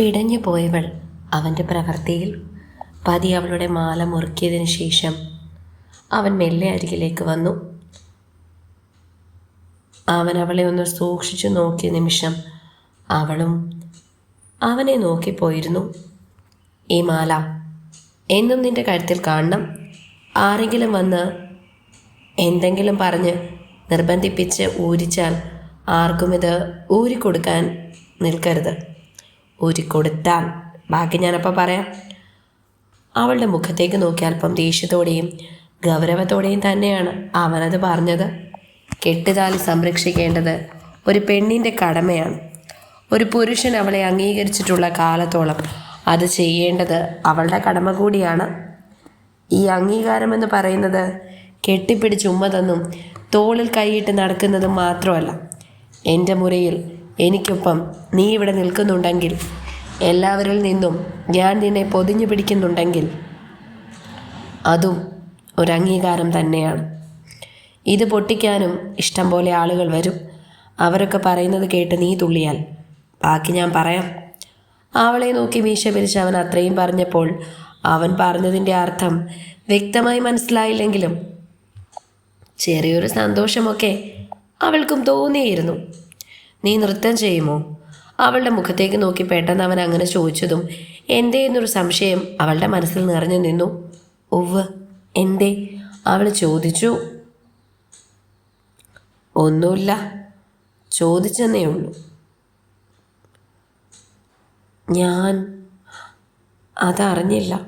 പിടഞ്ഞു പോയവൾ അവന്റെ പ്രവൃത്തിയിൽ പതി അവളുടെ മാല മുറുക്കിയതിനു ശേഷം അവൻ മെല്ലെ അരികിലേക്ക് വന്നു. അവൻ അവളെ ഒന്ന് സൂക്ഷിച്ചു നോക്കിയ നിമിഷം അവളും അവനെ നോക്കിപ്പോയിരുന്നു ഈ മാല എന്നും നിന്റെ കഴുത്തിൽ കാണണം. ആരെങ്കിലും വന്ന് എന്തെങ്കിലും പറഞ്ഞ് നിർബന്ധിപ്പിച്ച് ഊരിച്ചാൽ ആർക്കും ഇത് ഊരിക്കൊടുക്കാൻ നിൽക്കരുത്. ഊരിക്കൊടുത്താൽ ബാക്കി ഞാനപ്പോൾ പറയാം. അവളുടെ മുഖത്തേക്ക് നോക്കി അല്പം ദേഷ്യത്തോടെയും ഗൗരവത്തോടെയും തന്നെയാണ് അവനത് പറഞ്ഞത്. കെട്ടുതാലി സംരക്ഷിക്കേണ്ടത് ഒരു പെണ്ണിന്റെ കടമയാണ്. ഒരു പുരുഷൻ അവളെ അംഗീകരിച്ചിട്ടുള്ള കാലത്തോളം അത് ചെയ്യേണ്ടത് അവളുടെ കടമ കൂടിയാണ്. ഈ അംഗീകാരമെന്ന് പറയുന്നത് കെട്ടിപ്പിടിച്ച് തോളിൽ കൈയിട്ട് നടക്കുന്നതും മാത്രമല്ല. എന്റെ മുറിയിൽ എനിക്കൊപ്പം നീ ഇവിടെ നിൽക്കുന്നുണ്ടെങ്കിൽ എല്ലാവരിൽ നിന്നും ഞാൻ നിന്നെ പൊതിഞ്ഞു പിടിക്കുന്നുണ്ടെങ്കിൽ അതും ഒരു അംഗീകാരം തന്നെയാണ്. ഇത് പൊട്ടിക്കാനും ഇഷ്ടം പോലെ ആളുകൾ വരും. അവരൊക്കെ പറയുന്നത് കേട്ട് നീ തുള്ളിയാൽ. ബാക്കി ഞാൻ പറയാം. അവളെ നോക്കി മീശ പിരിച്ച് അവൻ അത്രയും പറഞ്ഞപ്പോൾ അവൻ പറഞ്ഞതിന്റെ അർത്ഥം വ്യക്തമായി മനസ്സിലായില്ലെങ്കിലും ചെറിയൊരു സന്തോഷമൊക്കെ അവൾക്കും തോന്നിയിരുന്നു. നീ നൃത്തം ചെയ്യുമോ? അവളുടെ മുഖത്തേക്ക് നോക്കി പെട്ടെന്ന് അവൻ അങ്ങനെ ചോദിച്ചതും എന്തേ എന്നൊരു സംശയം അവളുടെ മനസ്സിൽ നിറഞ്ഞു നിന്നു. ഒവ് എന്തേ? അവൾ ചോദിച്ചു. ഒന്നുമില്ല ചോദിച്ചെന്നേ ഉള്ളൂ. ഞാൻ അതറിഞ്ഞില്ല.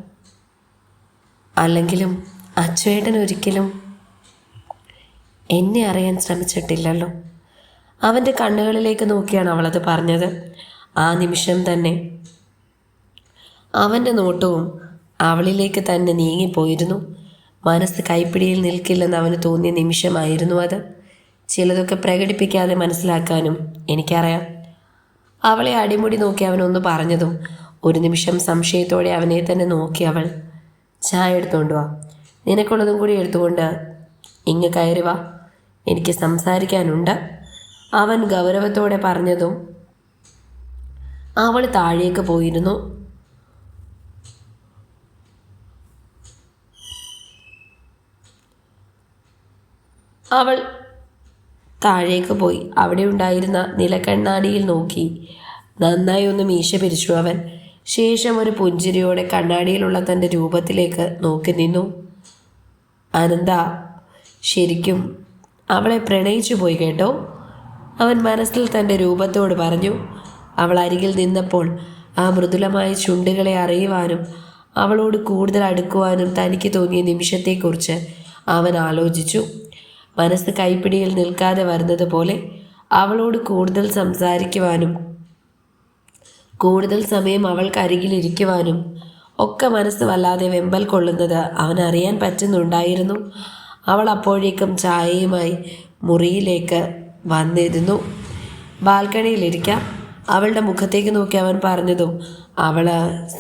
അല്ലെങ്കിലും അച്ചുവേട്ടൻ ഒരിക്കലും എന്നെ അറിയാൻ ശ്രമിച്ചിട്ടില്ലല്ലോ. അവന്റെ കണ്ണുകളിലേക്ക് നോക്കിയാണ് അവളത് പറഞ്ഞത്. ആ നിമിഷം തന്നെ അവന്റെ നോട്ടവും അവളിലേക്ക് തന്നെ നീങ്ങിപ്പോയിരുന്നു. മനസ്സ് കൈപ്പിടിയിൽ നിൽക്കില്ലെന്ന് അവന് തോന്നിയ നിമിഷമായിരുന്നു അത്. ചിലതൊക്കെ പ്രകടിപ്പിക്കാതെ മനസ്സിലാക്കാനും എനിക്കറിയാം. അവളെ അടിമുടി നോക്കി അവനൊന്ന് പറഞ്ഞതും ഒരു നിമിഷം സംശയത്തോടെ അവനെ തന്നെ നോക്കി അവൾ ചായ എടുത്തുകൊണ്ട് വാ. നിനക്കുള്ളതും കൂടി എടുത്തുകൊണ്ട് ഇങ്ങ് കയറി വാ. എനിക്ക് സംസാരിക്കാനുണ്ട്. അവൻ ഗൗരവത്തോടെ പറഞ്ഞതും അവൾ താഴേക്ക് പോയിരുന്നു. അവൾ താഴേക്ക് പോയി. അവിടെ ഉണ്ടായിരുന്ന നിലക്കണ്ണാടിയിൽ നോക്കി. നന്നായി ഒന്ന് മീശ പിരിച്ചു അവൻ. ശേഷം ഒരു പുഞ്ചിരിയോടെ കണ്ണാടിയിലുള്ള തന്റെ രൂപത്തിലേക്ക് നോക്കി നിന്നു. അനന്ത ശരിക്കും അവളെ പ്രണയിച്ചു പോയി കേട്ടോ? അവൻ മനസ്സിൽ തന്റെ രൂപത്തോട് പറഞ്ഞു അവൾ അരികിൽ നിന്നപ്പോൾ ആ മൃദുലമായ ചുണ്ടുകളെ അറിയുവാനും അവളോട് കൂടുതൽ അടുക്കുവാനും തനിക്ക് തോന്നിയ നിമിഷത്തെക്കുറിച്ച് അവൻ ആലോചിച്ചു. മനസ്സ് കൈപ്പിടിയിൽ നിൽക്കാതെ വരുന്നത് പോലെ അവളോട് കൂടുതൽ സംസാരിക്കുവാനും കൂടുതൽ സമയം അവൾക്കരികിലിരിക്കുവാനും ഒക്കെ മനസ്സ് വല്ലാതെ വെമ്പൽ കൊള്ളുന്നത് അവനറിയാൻ പറ്റുന്നുണ്ടായിരുന്നു. അവൾ അപ്പോഴേക്കും ചായയുമായി മുറിയിലേക്ക് വന്നിരുന്നു. ബാൽക്കണിയിലിരിക്കാം അവളുടെ മുഖത്തേക്ക് നോക്കി അവൻ പറഞ്ഞതും അവൾ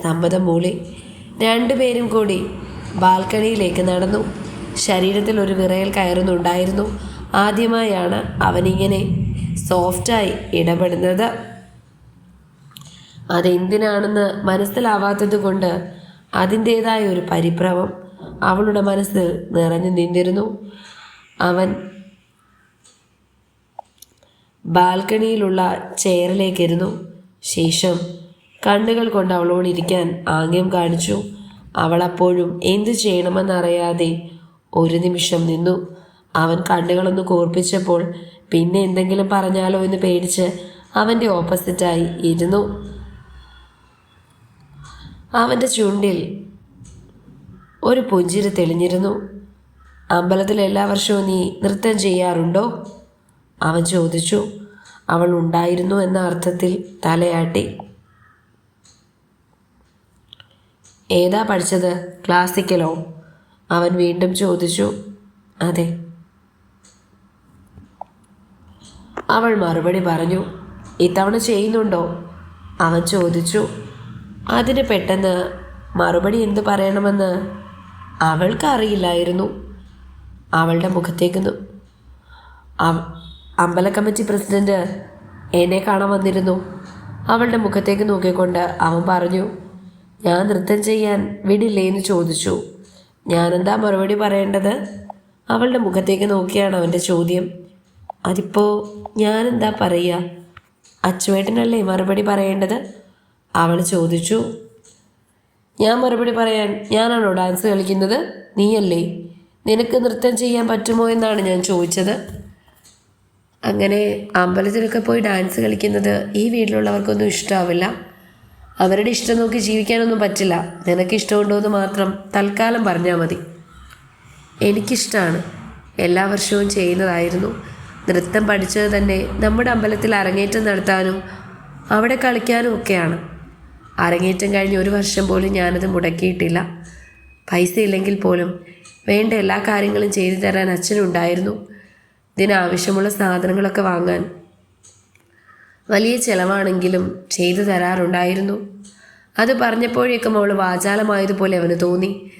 സമ്മതം മൂളി. രണ്ടുപേരും കൂടി ബാൽക്കണിയിലേക്ക് നടന്നു. ശരീരത്തിൽ ഒരു വിറയൽ കയറുന്നുണ്ടായിരുന്നു. ആദ്യമായാണ് അവനിങ്ങനെ സോഫ്റ്റായി ഇടപെടുന്നത്. അതെന്തിനാണെന്ന് മനസ്സിലാവാത്തത് കൊണ്ട് അതിന്റേതായ ഒരു പരിഭ്രമം അവളുടെ മനസ്സിൽ നിറഞ്ഞു നിന്നിരുന്നു. അവൻ ബാൽക്കണിയിലുള്ള ചെയറിലേക്കിരുന്നു. ശേഷം കണ്ണുകൾ കൊണ്ട് അവളോട് ഇരിക്കാൻ ആംഗ്യം കാണിച്ചു. അവൾ അപ്പോഴും എന്തു ചെയ്യണമെന്നറിയാതെ ഒരു നിമിഷം നിന്നു. അവൻ കണ്ണുകളൊന്ന് കോർപ്പിച്ചപ്പോൾ പിന്നെ എന്തെങ്കിലും പറഞ്ഞാലോ എന്ന് പേടിച്ച് അവന്റെ ഓപ്പോസിറ്റായി ഇരുന്നു. അവന്റെ ചുണ്ടിൽ ഒരു പുഞ്ചിരി തെളിഞ്ഞിരുന്നു. അമ്പലത്തിൽ എല്ലാ വർഷവും നീ നൃത്തം ചെയ്യാറുണ്ടോ? അവൻ ചോദിച്ചു അവൾ ഉണ്ടായിരുന്നു എന്ന അർത്ഥത്തിൽ തലയാട്ടി. ഏതാ പഠിച്ചത്? ക്ലാസിക്കലോ? അവൻ വീണ്ടും ചോദിച്ചു അതെ. അവൾ മറുപടി പറഞ്ഞു ഇത്തവണ ചെയ്യുന്നുണ്ടോ? അവൻ ചോദിച്ചു അതിന് പെട്ടെന്ന് മറുപടി എന്ത് പറയണമെന്ന് അവൾക്കറിയില്ലായിരുന്നു. അവളുടെ മുഖത്തേക്ക് അമ്പല കമ്മിറ്റി പ്രസിഡന്റ് എന്നെ കാണാൻ വന്നിരുന്നു. അവളുടെ മുഖത്തേക്ക് നോക്കിക്കൊണ്ട് അവൻ പറഞ്ഞു ഞാൻ നൃത്തം ചെയ്യാൻ വിടില്ലേ എന്ന് ചോദിച്ചു. ഞാനെന്താ മറുപടി പറയേണ്ടത്? അവളുടെ മുഖത്തേക്ക് നോക്കിയാണ് അവന്റെ ചോദ്യം. അതിപ്പോൾ ഞാനെന്താ പറയുക അച്ചുവേട്ടനല്ലേ മറുപടി പറയേണ്ടത്? അവൾ ചോദിച്ചു. ഞാൻ മറുപടി പറയാൻ ഞാനാണോ ഡാൻസ് കളിക്കുന്നത്? നീയല്ലേ? നിനക്ക് നൃത്തം ചെയ്യാൻ പറ്റുമോ എന്നാണ് ഞാൻ ചോദിച്ചത്. അങ്ങനെ അമ്പലത്തിലൊക്കെ പോയി ഡാൻസ് കളിക്കുന്നത് ഈ വീട്ടിലുള്ളവർക്കൊന്നും ഇഷ്ടമാവില്ല അവരുടെ ഇഷ്ടം നോക്കി ജീവിക്കാനൊന്നും പറ്റില്ല. നിനക്ക് ഇഷ്ടമുണ്ടോ എന്ന് മാത്രം തൽക്കാലം പറഞ്ഞാൽ മതി. എനിക്കിഷ്ടമാണ് എല്ലാ വർഷവും ചെയ്യുന്നതായിരുന്നു. നൃത്തം പഠിച്ചത് തന്നെ നമ്മുടെ അമ്പലത്തിൽ അരങ്ങേറ്റം നടത്താനും അവിടെ കളിക്കാനും ഒക്കെയാണ്. അരങ്ങേറ്റം കഴിഞ്ഞ് ഒരു വർഷം പോലും ഞാനത് മുടക്കിയിട്ടില്ല. പൈസ ഇല്ലെങ്കിൽ പോലും വേണ്ട എല്ലാ കാര്യങ്ങളും ചെയ്തു തരാൻ അച്ഛനുണ്ടായിരുന്നു. ഇതിനാവശ്യമുള്ള സാധനങ്ങളൊക്കെ വാങ്ങാൻ. വലിയ ചെലവാണെങ്കിലും ചെയ്തു തരാറുണ്ടായിരുന്നു. അത് പറഞ്ഞപ്പോഴേക്കും മോൾ വാചാലമായതുപോലെ അവന് തോന്നി.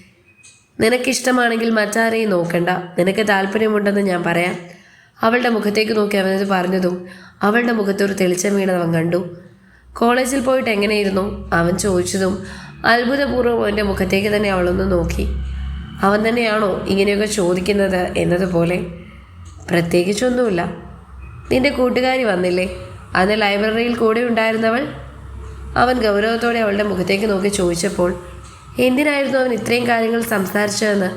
നിനക്കിഷ്ടമാണെങ്കിൽ മറ്റാരെയും നോക്കണ്ട. നിനക്ക് താല്പര്യമുണ്ടെന്ന് ഞാൻ പറയാം. അവളുടെ മുഖത്തേക്ക് നോക്കി അവനത് പറഞ്ഞതും അവളുടെ മുഖത്ത് ഒരു തെളിച്ചം വീണത് അവൻ കണ്ടു. കോളേജിൽ പോയിട്ട് എങ്ങനെയിരുന്നു? അവൻ ചോദിച്ചതും അത്ഭുതപൂർവം അവന്റെ മുഖത്തേക്ക് തന്നെ അവളൊന്ന് നോക്കി. അവൻ തന്നെയാണോ ഇങ്ങനെയൊക്കെ ചോദിക്കുന്നത് എന്നതുപോലെ. പ്രത്യേകിച്ചൊന്നുമില്ല. നിന്റെ കൂട്ടുകാരി വന്നില്ലേ? അന്ന് ലൈബ്രറിയിൽ കൂടെ ഉണ്ടായിരുന്നവൾ? അവൻ ഗൗരവത്തോടെ അവളുടെ മുഖത്തേക്ക് നോക്കി ചോദിച്ചപ്പോൾ എന്തിനായിരുന്നു അവൻ ഇത്രയും കാര്യങ്ങൾ സംസാരിച്ചതെന്ന്?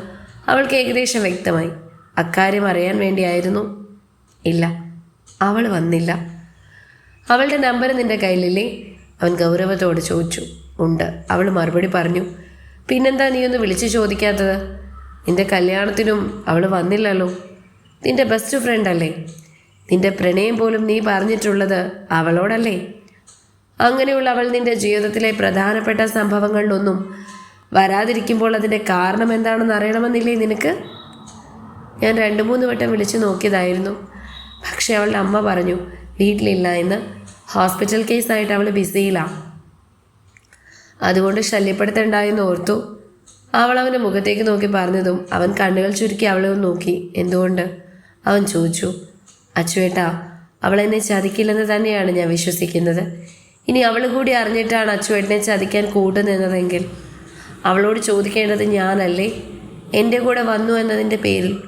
അവൾക്ക് ഏകദേശം വ്യക്തമായി. അക്കാര്യം അറിയാൻ വേണ്ടിയായിരുന്നു. ഇല്ല അവൾ വന്നില്ല. അവളുടെ നമ്പർ നിന്റെ കയ്യിലില്ലേ? അവൻ ഗൗരവത്തോട് ചോദിച്ചു. ഉണ്ട് അവൾ മറുപടി പറഞ്ഞു. പിന്നെന്താ നീ ഒന്ന് വിളിച്ചു ചോദിക്കാത്തത്? നിന്റെ കല്യാണത്തിനും അവൾ വന്നില്ലല്ലോ. നിന്റെ ബെസ്റ്റ് ഫ്രണ്ട് അല്ലേ? നിന്റെ പ്രണയം പോലും നീ പറഞ്ഞിട്ടുള്ളത് അവളോടല്ലേ? അങ്ങനെയുള്ള അവൾ നിന്റെ ജീവിതത്തിലെ പ്രധാനപ്പെട്ട സംഭവങ്ങളിലൊന്നും വരാതിരിക്കുമ്പോൾ അതിന്റെ കാരണം എന്താണെന്ന് അറിയണമെന്നില്ലേ നിനക്ക്? ഞാൻ രണ്ട് മൂന്ന് വട്ടം വിളിച്ചു നോക്കിയതായിരുന്നു. പക്ഷെ അവളുടെ അമ്മ പറഞ്ഞു വീട്ടിലില്ല എന്ന്. ഹോസ്പിറ്റൽ കേസായിട്ട് അവൾ ബിസിയിലാണ് അതുകൊണ്ട് ശല്യപ്പെടുത്തണ്ടായെന്ന് ഓർത്തു. അവൾ അവന്റെ മുഖത്തേക്ക് നോക്കി പറഞ്ഞതും അവൻ കണ്ണുകൾ ചുരുക്കി അവളെ നോക്കി. എന്തുകൊണ്ട്? അവൻ ചോദിച്ചു അച്ചുവേട്ടാ അവൾ എന്നെ ചതിക്കില്ലെന്ന് തന്നെയാണ് ഞാൻ വിശ്വസിക്കുന്നത്. ഇനി അവൾ കൂടി അറിഞ്ഞിട്ടാണ് അച്ചുവേട്ടനെ ചതിക്കാൻ കൂട്ടുനിന്നതെങ്കിൽ അവളോട് ചോദിക്കേണ്ടത് ഞാനല്ലേ? എന്റെ കൂടെ വന്നു എന്നതിന്റെ പേരിൽ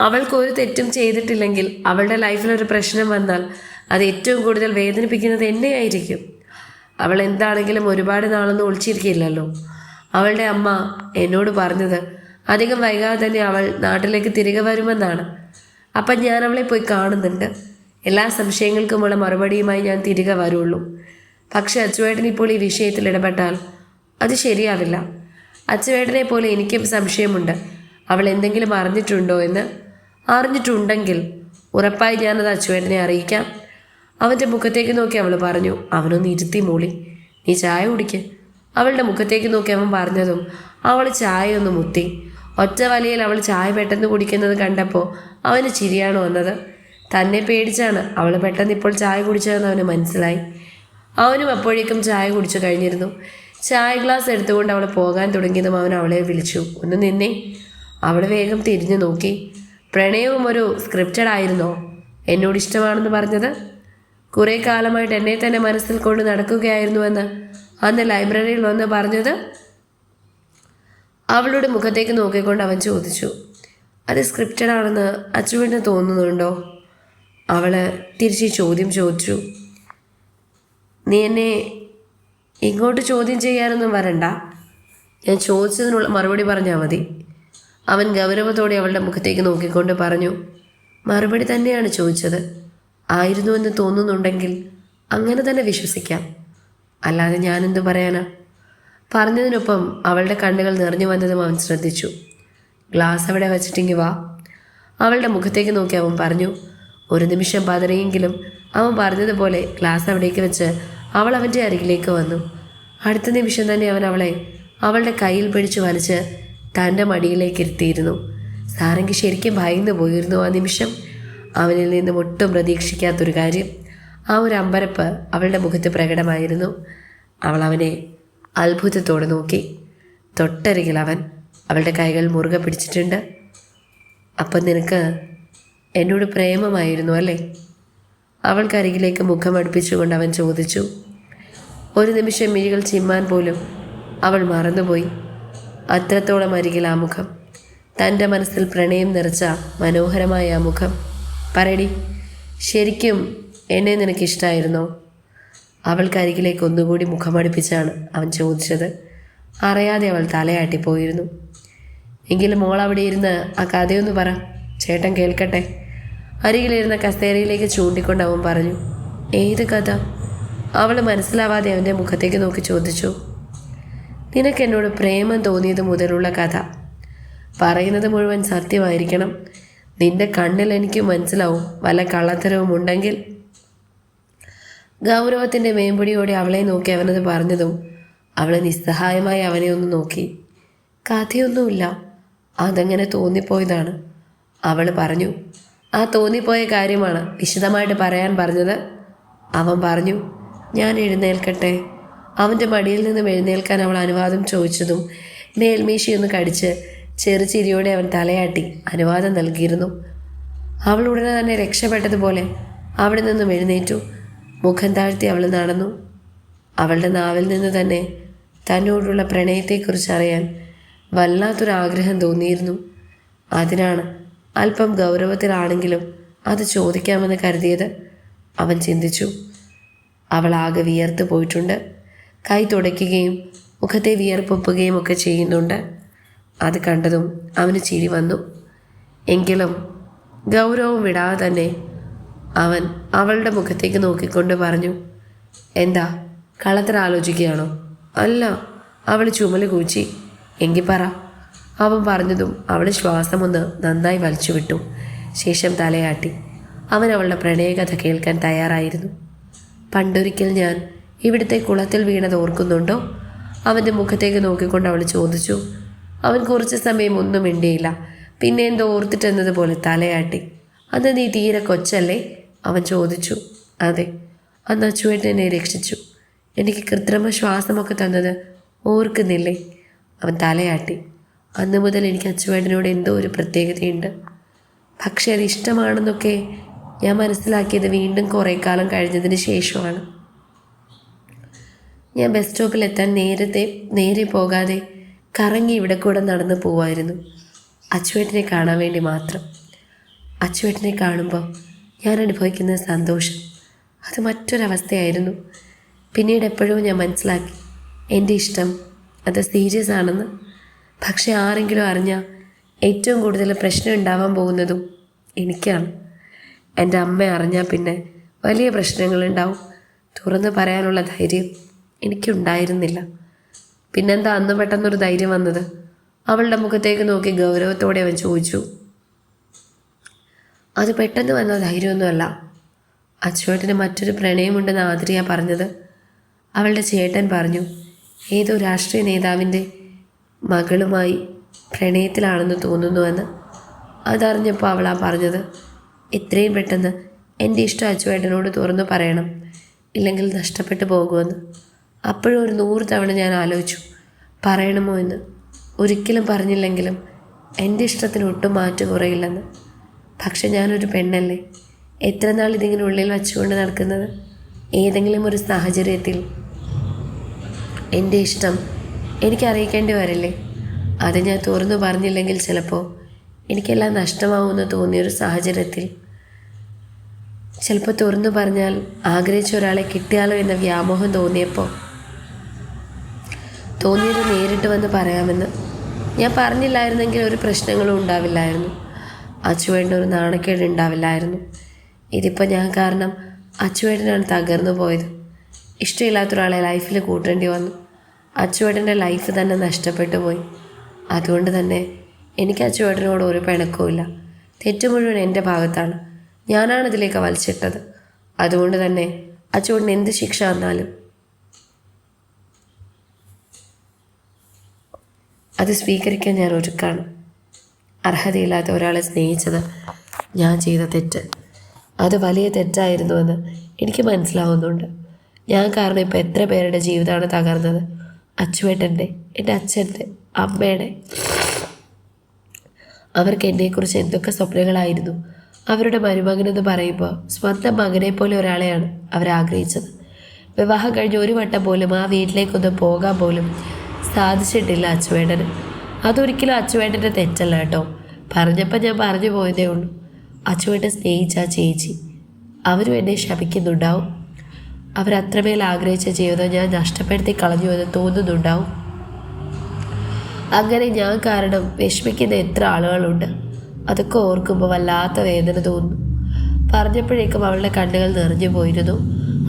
അവൾക്ക് ഒരു തെറ്റും ചെയ്തിട്ടില്ലെങ്കിൽ അവളുടെ ലൈഫിൽ ഒരു പ്രശ്നം വന്നാൽ അത് ഏറ്റവും കൂടുതൽ വേദനിപ്പിക്കുന്നത് എന്നെയായിരിക്കും. അവൾ എന്താണെങ്കിലും ഒരുപാട് നാളൊന്നും ഒളിച്ചിരിക്കില്ലല്ലോ. അവളുടെ അമ്മ എന്നോട് പറഞ്ഞത് അധികം വൈകാതെ തന്നെ അവൾ നാട്ടിലേക്ക് തിരികെ വരുമെന്നാണ്. അപ്പം ഞാൻ അവളെ പോയി കാണുന്നുണ്ട്. എല്ലാ സംശയങ്ങൾക്കുമുള്ള മറുപടിയുമായി ഞാൻ തിരികെ വരുള്ളൂ. പക്ഷെ അച്ചുവേട്ടൻ ഇപ്പോൾ ഈ വിഷയത്തിൽ ഇടപെട്ടാൽ അത് ശരിയാവില്ല. അച്ചുവേട്ടനെ പോലെ എനിക്കും സംശയമുണ്ട്. അവൾ എന്തെങ്കിലും അറിഞ്ഞിട്ടുണ്ടോ എന്ന്. അറിഞ്ഞിട്ടുണ്ടെങ്കിൽ ഉറപ്പായി ഞാനത് അച്ചുവേട്ടനെ അറിയിക്കാം. അവന്റെ മുഖത്തേക്ക് നോക്കി അവൾ പറഞ്ഞു അവനൊന്ന് ഇരുത്തി മൂളി. നീ ചായ കുടിക്ക്. അവളുടെ മുഖത്തേക്ക് നോക്കി അവൻ പറഞ്ഞതും അവൾ ചായ ഒന്ന് മുത്തി. ഒറ്റ വലയിൽ അവൾ ചായ പെട്ടെന്ന് കുടിക്കുന്നത് കണ്ടപ്പോൾ അവന് ചിരിയാണ് വന്നത്. തന്നെ പേടിച്ചാണ് അവൾ പെട്ടെന്ന് ഇപ്പോൾ ചായ കുടിച്ചതെന്ന് അവന് മനസ്സിലായി. അവനും അപ്പോഴേക്കും ചായ കുടിച്ചു കഴിഞ്ഞിരുന്നു. ചായ ഗ്ലാസ് എടുത്തുകൊണ്ട് അവൾ പോകാൻ തുടങ്ങിയതും അവൻ അവളെ വിളിച്ചു. ഒന്ന് നിന്നേ. അവൾ വേഗം തിരിഞ്ഞു നോക്കി. പ്രണയവും ഒരു സ്ക്രിപ്റ്റഡ് ആയിരുന്നോ? എന്നോട് ഇഷ്ടമാണെന്ന് പറഞ്ഞത്? കുറേ കാലമായിട്ട് എന്നെ തന്നെ മനസ്സിൽ കൊണ്ട് നടക്കുകയായിരുന്നുവെന്ന് അന്ന് ലൈബ്രറിയിൽ വന്ന് പറഞ്ഞത്? അവളുടെ മുഖത്തേക്ക് നോക്കിക്കൊണ്ട് അവൻ ചോദിച്ചു അത് സ്ക്രിപ്റ്റഡ് ആണെന്ന് അച്ചുവിന് തോന്നുന്നുണ്ടോ? അവൾ തിരിച്ച് ചോദ്യം ചോദിച്ചു നീ എന്നെ ഇങ്ങോട്ട് ചോദ്യം ചെയ്യാനൊന്നും വരണ്ട. ഞാൻ ചോദിച്ചതിനുള്ള മറുപടി പറഞ്ഞാൽ മതി. അവൻ ഗൗരവത്തോടെ അവളുടെ മുഖത്തേക്ക് നോക്കിക്കൊണ്ട് പറഞ്ഞു മറുപടി തന്നെയാണ് ചോദിച്ചത്. ആയിരുന്നു എന്ന് തോന്നുന്നുണ്ടെങ്കിൽ അങ്ങനെ തന്നെ വിശ്വസിക്കാം. അല്ലാതെ ഞാനെന്ത് പറയാനാ? പറഞ്ഞതിനൊപ്പം അവളുടെ കണ്ണുകൾ നിറഞ്ഞു വന്നതും അവൻ ശ്രദ്ധിച്ചു. ഗ്ലാസ് അവിടെ വച്ചിട്ടെങ്കിൽ വാ. അവളുടെ മുഖത്തേക്ക് നോക്കി അവൻ പറഞ്ഞു ഒരു നിമിഷം പതറിയെങ്കിലും അവൻ പറഞ്ഞതുപോലെ ഗ്ലാസ് അവിടേക്ക് വെച്ച് അവൾ അവന്റെ അരികിലേക്ക് വന്നു. അടുത്ത നിമിഷം തന്നെ അവൻ അവളെ അവളുടെ കയ്യിൽ പിടിച്ചു വലിച്ച് തന്റെ മടിയിലേക്ക് ഇരുത്തിയിരുന്നു. സാറെങ്കിൽ ശരിക്കും ഭയന്നു പോയിരുന്നു ആ നിമിഷം? അവനിൽ നിന്നും ഒട്ടും പ്രതീക്ഷിക്കാത്തൊരു കാര്യം. ആ ഒരു അമ്പരപ്പ് അവളുടെ മുഖത്ത് പ്രകടമായിരുന്നു. അവൾ അവനെ അത്ഭുതത്തോടെ നോക്കി. തൊട്ടരികിൽ അവൻ അവളുടെ കൈകൾ മുറുകെ പിടിച്ചിട്ടുണ്ട്. അപ്പം നിനക്ക് എന്നോട് പ്രേമമായിരുന്നു അല്ലേ? അവൾക്കരികിലേക്ക് മുഖം അടുപ്പിച്ചുകൊണ്ട് അവൻ ചോദിച്ചു. ഒരു നിമിഷം മിഴികൾ ചിമ്മാൻ പോലും അവൾ മറന്നുപോയി. അത്രത്തോളം അരികിൽ ആ മുഖം. തന്റെ മനസ്സിൽ പ്രണയം നിറച്ച മനോഹരമായ ആ മുഖം. പറയടി ശരിക്കും എന്നെ നിനക്കിഷ്ടമായിരുന്നോ അവൾക്കരികിലേക്ക് ഒന്നുകൂടി മുഖമടുപ്പിച്ചാണ് അവൻ ചോദിച്ചത്. അറിയാതെ അവൾ തലയാട്ടിപ്പോയിരുന്നു എങ്കിലും മോൾ അവിടെ ഇരുന്ന് ആ കഥയൊന്ന് പറ. ചേട്ടൻ കേൾക്കട്ടെ. അരികിലിരുന്ന കസേരയിലേക്ക് ചൂണ്ടിക്കൊണ്ട് അവൻ പറഞ്ഞു ഏത് കഥ? അവൾ മനസ്സിലാവാതെ അവന്റെ മുഖത്തേക്ക് നോക്കി ചോദിച്ചു നിനക്ക് എന്നോട് പ്രേമം തോന്നിയത് മുതലുള്ള കഥ. പറയുന്നത് മുഴുവൻ സത്യമായിരിക്കണം. നിന്റെ കണ്ണിൽ എനിക്ക് മനസ്സിലാവും. വല്ല കള്ളത്തരവും ഉണ്ടെങ്കിൽ ഗൗരവത്തിന്റെ മേമ്പൊടിയോടെ അവളെ നോക്കി അവനത് പറഞ്ഞതും അവൾ നിസ്സഹായമായി അവനെ ഒന്ന് നോക്കി. കഥയൊന്നുമില്ല. അതങ്ങനെ തോന്നിപ്പോയതാണ്. അവൾ പറഞ്ഞു ആ തോന്നിപ്പോയ കാര്യമാണ് വിശദമായിട്ട് പറയാൻ പറഞ്ഞത്. അവൻ പറഞ്ഞു ഞാൻ എഴുന്നേൽക്കട്ടെ. അവന്റെ മടിയിൽ നിന്നും എഴുന്നേൽക്കാൻ അവൾ അനുവാദം ചോദിച്ചതും മേൽമീശിയൊന്ന് കടിച്ച് ചെറുചിരിയോടെ അവൻ തലയാട്ടി അനുവാദം നൽകിയിരുന്നു. അവൾ ഉടനെ തന്നെ രക്ഷപ്പെട്ടതുപോലെ അവിടെ നിന്നും എഴുന്നേറ്റു. മുഖം താഴ്ത്തി അവൾ നടന്നു. അവളുടെ നാവിൽ നിന്ന് തന്നെ തന്നോടുള്ള പ്രണയത്തെക്കുറിച്ച് അറിയാൻ വല്ലാത്തൊരാഗ്രഹം തോന്നിയിരുന്നു. അതിനാണ് അല്പം ഗൗരവത്തിലാണെങ്കിലും അത് ചോദിക്കാമെന്ന് കരുതിയത്. അവൻ ചിന്തിച്ചു. അവൾ ആകെ വിയർത്ത് പോയിട്ടുണ്ട്. കൈ തുടയ്ക്കുകയും മുഖത്തെ വിയർപ്പൊപ്പുകയും ഒക്കെ ചെയ്യുന്നുണ്ട്. അത് കണ്ടതും അവന് ചിരി വന്നു. എങ്കിലും ഗൗരവം വിടാതെ തന്നെ അവൻ അവളുടെ മുഖത്തേക്ക് നോക്കിക്കൊണ്ട് പറഞ്ഞു എന്താ കള്ളത്തര ആലോചിക്കുകയാണോ? അല്ല അവൾ ചുമൽ കൂച്ചി. എങ്കിൽ പറ. അവൻ പറഞ്ഞതും അവൾ ശ്വാസമൊന്ന് നന്നായി വലിച്ചു വിട്ടു ശേഷം തലയാട്ടി. അവൻ അവളുടെ പ്രണയകഥ കേൾക്കാൻ തയ്യാറായിരുന്നു. പണ്ടൊരിക്കൽ ഞാൻ ഇവിടുത്തെ കുളത്തിൽ വീണത് ഓർക്കുന്നുണ്ടോ? അവന്റെ മുഖത്തേക്ക് നോക്കിക്കൊണ്ട് അവൾ ചോദിച്ചു. അവൻ കുറച്ച് സമയം ഒന്നും മിണ്ടിയില്ല. പിന്നെ എന്തോ ഓർത്തിട്ടെന്നതുപോലെ തലയാട്ടി. അന്ന് നീ തീരെ കൊച്ചല്ലേ? അവൻ ചോദിച്ചു അതെ. അന്ന് അച്ചുവേട്ടൻ എന്നെ രക്ഷിച്ചു. എനിക്ക് കൃത്രിമ ശ്വാസമൊക്കെ തന്നത് ഓർക്കുന്നില്ലേ? അവൻ തലയാട്ടി. അന്ന് മുതൽ എനിക്ക് അച്ചുവേട്ടനോട് എന്തോ ഒരു പ്രത്യേകതയുണ്ട്. പക്ഷേ അത് ഇഷ്ടമാണെന്നൊക്കെ ഞാൻ മനസ്സിലാക്കിയത് വീണ്ടും കുറേ കാലം കഴിഞ്ഞതിന് ശേഷമാണ്. ഞാൻ ബസ് സ്റ്റോപ്പിലെത്താൻ നേരത്തെ നേരെ പോകാതെ കറങ്ങി ഇവിടെ കൂടെ നടന്ന് പോവായിരുന്നു. അച്ചുവേട്ടനെ കാണാൻ വേണ്ടി മാത്രം. അച്ചുവേട്ടനെ കാണുമ്പോൾ ഞാൻ അനുഭവിക്കുന്ന സന്തോഷം. അത് മറ്റൊരവസ്ഥയായിരുന്നു. പിന്നീട് എപ്പോഴും ഞാൻ മനസ്സിലാക്കി. എന്റെ ഇഷ്ടം അത് സീരിയസ് ആണെന്ന്. പക്ഷേ ആരെങ്കിലും അറിഞ്ഞാൽ ഏറ്റവും കൂടുതൽ പ്രശ്നം ഉണ്ടാവാൻ പോകുന്നതും എനിക്കാണ്. എന്റെ അമ്മ അറിഞ്ഞാൽ പിന്നെ വലിയ പ്രശ്നങ്ങളുണ്ടാവും. തുറന്ന് പറയാനുള്ള ധൈര്യം എനിക്കുണ്ടായിരുന്നില്ല. പിന്നെന്താ അന്ന് പെട്ടെന്നൊരു ധൈര്യം വന്നത്? അവളുടെ മുഖത്തേക്ക് നോക്കി ഗൗരവത്തോടെ അവൻ ചോദിച്ചു. അത് പെട്ടെന്ന് വന്ന ധൈര്യമൊന്നുമല്ല. അച്ചുവേട്ടന് മറ്റൊരു പ്രണയമുണ്ടെന്ന് ആതിരിയ പറഞ്ഞത് അവളുടെ ചേട്ടൻ പറഞ്ഞു. ഏതോ രാഷ്ട്രീയ നേതാവിന്റെ മകളുമായി പ്രണയത്തിലാണെന്ന് തോന്നുന്നുവെന്ന്. അതറിഞ്ഞപ്പോൾ അവളാ പറഞ്ഞത് എത്രയും പെട്ടെന്ന് എന്റെ ഇഷ്ടം അച്ചുവേട്ടനോട് തുറന്നു പറയണം. ഇല്ലെങ്കിൽ നഷ്ടപ്പെട്ടു പോകുമെന്ന്. അപ്പോഴും ഒരു നൂറ് തവണ ഞാൻ ആലോചിച്ചു. പറയണമോ എന്ന്? ഒരിക്കലും പറഞ്ഞില്ലെങ്കിലും എന്റെ ഇഷ്ടത്തിന് ഒട്ടും മാറ്റം കുറയില്ലെന്ന്. പക്ഷെ ഞാനൊരു പെണ്ണല്ലേ? എത്ര നാൾ ഇതിങ്ങനെ ഉള്ളിൽ വച്ചുകൊണ്ട് നടക്കുന്നത്? ഏതെങ്കിലും ഒരു സാഹചര്യത്തിൽ. എന്റെ ഇഷ്ടം. എനിക്ക് വരില്ലേ? അത് ഞാൻ തുറന്നു പറഞ്ഞില്ലെങ്കിൽ ചിലപ്പോൾ എനിക്കെല്ലാം നഷ്ടമാവുമെന്ന് തോന്നിയൊരു സാഹചര്യത്തിൽ. ചിലപ്പോൾ തുറന്നു പറഞ്ഞാൽ ആഗ്രഹിച്ച ഒരാളെ കിട്ടിയാലോ എന്ന വ്യാമോഹം തോന്നിയപ്പോൾ തോന്നിയത് നേരിട്ട് വന്ന് പറയാമെന്ന്. ഞാൻ പറഞ്ഞില്ലായിരുന്നെങ്കിൽ ഒരു പ്രശ്നങ്ങളും ഉണ്ടാവില്ലായിരുന്നു. അച്ചുവേട്ടന് ഒരു നാണക്കേട് ഉണ്ടാവില്ലായിരുന്നു. ഇതിപ്പോൾ ഞാൻ കാരണം അച്ചുവേട്ടനാണ് തകർന്നു പോയത്. ഇഷ്ടമില്ലാത്ത ഒരാളെ ലൈഫിൽ കൂട്ടേണ്ടി വന്നു. അച്ചുവേട്ടന്റെ ലൈഫ് തന്നെ നഷ്ടപ്പെട്ടു പോയി. അതുകൊണ്ട് തന്നെ എനിക്ക് അച്ചുവേട്ടനോട് ഒരു പിണക്കവുമില്ല തെറ്റ് മുഴുവൻ എന്റെ ഭാഗത്താണ്. ഞാനാണ് ഇതിലേക്ക് വലിച്ചിട്ടത്. അതുകൊണ്ട് തന്നെ അച്ചുവേട്ടന് എന്ത് ശിക്ഷ വന്നാലും അത് സ്വീകരിക്കാൻ ഞാൻ ഒരുക്കാണ്. അർഹതയില്ലാത്ത ഒരാളെ സ്നേഹിച്ചത് ഞാൻ ചെയ്ത തെറ്റ്. അത് വലിയ തെറ്റായിരുന്നുവെന്ന് എനിക്ക് മനസ്സിലാവുന്നുണ്ട്. ഞാൻ കാരണം ഇപ്പോൾ എത്ര പേരുടെ ജീവിതമാണ് തകർന്നത്? അച്ചുവേട്ടന്റെ എന്റെ അച്ഛന്റെ അമ്മയുടെ. അവർക്ക് എന്നെക്കുറിച്ച് എന്തൊക്കെ സ്വപ്നങ്ങളായിരുന്നു? അവരുടെ മരുമകനെന്ന് പറയുമ്പോൾ സ്വന്തം മകനെ പോലെ ഒരാളെയാണ് അവരാഗ്രഹിച്ചത് വിവാഹം കഴിഞ്ഞ് ഒരു വട്ടം പോലും ആ വീട്ടിലേക്കൊന്നും പോകാൻ പോലും സാധിച്ചിട്ടില്ല അച്ചുവേട്ടന്. അതൊരിക്കലും അച്ചുവേട്ടന്റെ തെറ്റല്ല കേട്ടോ. പറഞ്ഞപ്പോൾ ഞാൻ പറഞ്ഞു പോയതേ ഉള്ളൂ. അച്ചുവേട്ടൻ സ്നേഹിച്ച ആ ചേച്ചി. അവരും എന്നെ ശപിക്കുന്നുണ്ടാവും. അവരത്രമേൽ ആഗ്രഹിച്ച ജീവിതം ഞാൻ നഷ്ടപ്പെടുത്തി കളഞ്ഞു എന്ന് തോന്നുന്നുണ്ടാവും. അങ്ങനെ ഞാൻ കാരണം വിഷമിക്കുന്ന എത്ര ആളുകളുണ്ട്. അതൊക്കെ ഓർക്കുമ്പോൾ വല്ലാത്ത വേദന തോന്നുന്നു പറഞ്ഞപ്പോഴേക്കും അവളുടെ കണ്ണുകൾ നിറഞ്ഞു പോയിരുന്നു.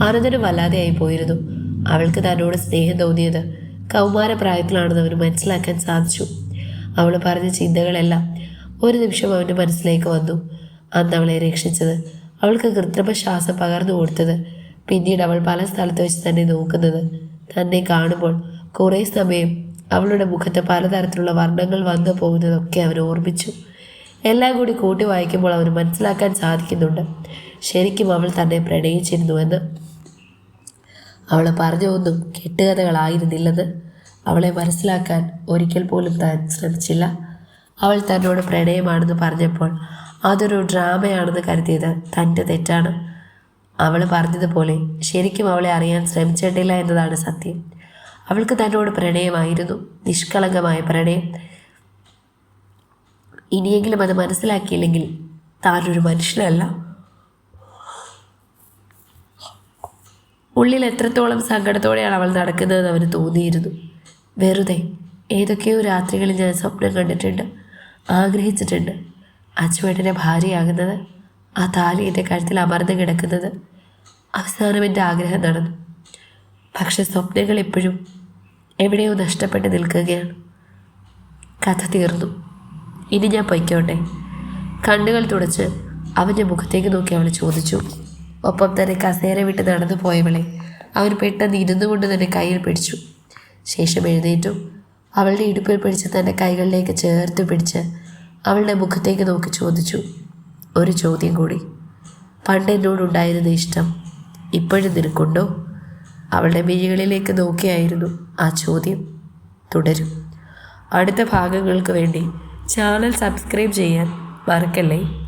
ആനന്ദനും വല്ലാതെയായി പോയിരുന്നു. അവൾക്ക് തന്നോട് സ്നേഹം തോന്നിയത് കൗമാരപ്രായത്തിലാണെന്ന് അവന് മനസ്സിലാക്കാൻ സാധിച്ചു. അവൾ പറഞ്ഞ ചിന്തകളെല്ലാം ഒരു നിമിഷം അവന്റെ മനസ്സിലേക്ക് വന്നു. അന്ന് അവളെ രക്ഷിച്ചത്. അവൾക്ക് കൃത്രിമ ശ്വാസം പകർന്നു കൊടുത്തത്. പിന്നീട് അവൾ പല സ്ഥലത്ത് വെച്ച് തന്നെ നോക്കുന്നത്. തന്നെ കാണുമ്പോൾ കുറേ സമയം അവളുടെ മുഖത്ത് പലതരത്തിലുള്ള വർണങ്ങൾ വന്നു പോകുന്നതൊക്കെ അവൻ ഓർമ്മിച്ചു. എല്ലാം കൂടി കൂട്ടി വായിക്കുമ്പോൾ അവന് മനസ്സിലാക്കാൻ സാധിക്കുന്നുണ്ട്. ശരിക്കും അവൾ തന്നെ പ്രണയിച്ചിരുന്നുവെന്ന് അവൾ പറഞ്ഞൊന്നും കെട്ടുകഥകളായിരുന്നില്ലെന്ന്. അവളെ മനസ്സിലാക്കാൻ ഒരിക്കൽ പോലും താൻ ശ്രമിച്ചില്ല. അവൾ തന്നോട് പ്രണയമാണെന്ന് പറഞ്ഞപ്പോൾ അതൊരു ഡ്രാമയാണെന്ന് കരുതിയത് തന്റെ തെറ്റാണ്. അവൾ പറഞ്ഞതുപോലെ ശരിക്കും അവളെ അറിയാൻ ശ്രമിച്ചിട്ടില്ല എന്നതാണ് സത്യം. അവൾക്ക് തന്നോട് പ്രണയമായിരുന്നു നിഷ്കളങ്കമായ പ്രണയം. ഇനിയെങ്കിലും അത് മനസ്സിലാക്കിയില്ലെങ്കിൽ താനൊരു മനുഷ്യനല്ല. ഉള്ളിൽ എത്രത്തോളം സങ്കടത്തോടെയാണ് അവൾ നടക്കുന്നതെന്ന് അവന് തോന്നിയിരുന്നു. വെറുതെ ഏതൊക്കെയോ രാത്രികളിൽ ഞാൻ സ്വപ്നം കണ്ടിട്ടുണ്ട് ആഗ്രഹിച്ചിട്ടുണ്ട്. അച്ചുവേട്ടന്റെ ഭാര്യയാകുന്നത് ആ താലി എന്റെ കഴുത്തിൽ അമർന്ന് കിടക്കുന്നത്. അവസാനം എന്റെ ആഗ്രഹം നടന്നു. പക്ഷെ സ്വപ്നങ്ങൾ എപ്പോഴും എവിടെയോ നഷ്ടപ്പെട്ട് നിൽക്കുകയാണ്. കഥ തീർന്നു. ഇനി ഞാൻ പൊയ്ക്കോട്ടെ. കണ്ണുകൾ തുടച്ച് അവന്റെ മുഖത്തേക്ക് നോക്കി അവൾ ചോദിച്ചു. ഒപ്പം തന്നെ കസേര വിട്ട് നടന്നു പോയവളെ അവൻ പെട്ടെന്ന് ഇരുന്നുകൊണ്ട് തന്നെ കയ്യിൽ പിടിച്ചു. ശേഷം എഴുന്നേറ്റു. അവളുടെ ഇടുപ്പിൽ പിടിച്ച് തന്റെ കൈകളിലേക്ക് ചേർത്ത് പിടിച്ച് അവളുടെ മുഖത്തേക്ക് നോക്കി ചോദിച്ചു. ഒരു ചോദ്യം കൂടി. പണ്ട് എന്നോടുണ്ടായിരുന്ന ഇഷ്ടം ഇപ്പോഴും നിനക്കുണ്ടോ? അവളുടെ മിഴികളിലേക്ക് നോക്കിയായിരുന്നു ആ ചോദ്യം. തുടരും. അടുത്ത ഭാഗങ്ങൾക്ക് വേണ്ടി ചാനൽ സബ്സ്ക്രൈബ് ചെയ്യാൻ മറക്കല്ലേ?